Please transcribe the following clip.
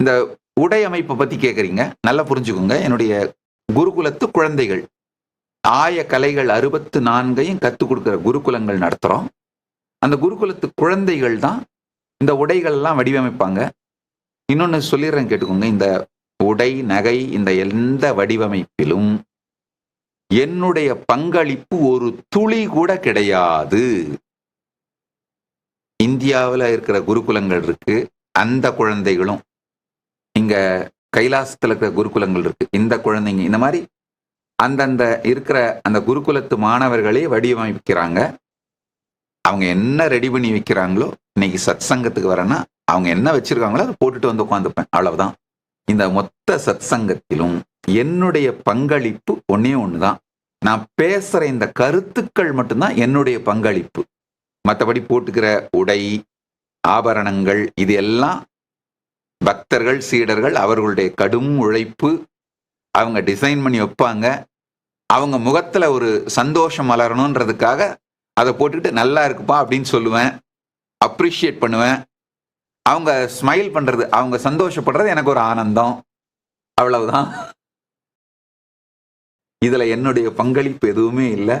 இந்த உடை அமைப்பை பத்தி கேக்குறீங்க. நல்லா புரிஞ்சுக்கோங்க. என்னுடைய குருகுலத்து குழந்தைகள். ஆய கலைகள் அறுபத்து நான்கையும் கத்துக் கொடுக்குற குருகுலங்கள் நடத்துறோம். அந்த குருகுலத்து குழந்தைகள் தான் இந்த உடைகள் எல்லாம் வடிவமைப்பாங்க. இன்னொன்னு சொல்லிடுறேன் கேட்டுக்கோங்க. இந்த உடை நகை இந்த எந்த வடிவமைப்பிலும் என்னுடைய பங்களிப்பு ஒரு துளி கூட கிடையாது. இந்தியாவில் இருக்கிற குருகுலங்கள் இருக்கு. அந்த குழந்தைகளும் கைலாசத்துல இருக்கிற குருகுலங்கள் இருக்கு. இந்த குழந்தைங்க இந்த மாதிரி அந்தந்த இருக்கிற அந்த குருகுலத்து மாணவர்களே வடிவமைக்கிறாங்க. அவங்க என்ன ரெடி பண்ணி வைக்கிறாங்களோ இன்னைக்கு சத் சங்கத்துக்கு வரேன்னா அவங்க என்ன வச்சிருக்காங்களோ அதை போட்டுட்டு வந்து உட்காந்துப்பேன் அவ்வளவுதான். இந்த மொத்த சத் சங்கத்திலும் என்னுடைய பங்களிப்பு ஒன்னே ஒண்ணுதான். நான் பேசுற இந்த கருத்துக்கள் மட்டும்தான் என்னுடைய பங்களிப்பு. மற்றபடி போட்டுக்கிற உடை ஆபரணங்கள் இது எல்லாம் பக்தர்கள் சீடர்கள் அவர்களுடைய கடும் உழைப்பு அவங்க டிசைன் பண்ணி வைப்பாங்க. அவங்க முகத்தில் ஒரு சந்தோஷம் மலரணுன்றதுக்காக அதை போட்டுக்கிட்டு நல்லா இருக்குப்பா அப்படின்னு சொல்லுவேன். அப்ரிஷியேட் பண்ணுவேன். அவங்க ஸ்மைல் பண்ணுறது அவங்க சந்தோஷப்படுறது எனக்கு ஒரு ஆனந்தம். அவ்வளவுதான். இதில் என்னுடைய பங்களிப்பு எதுவுமே இல்லை.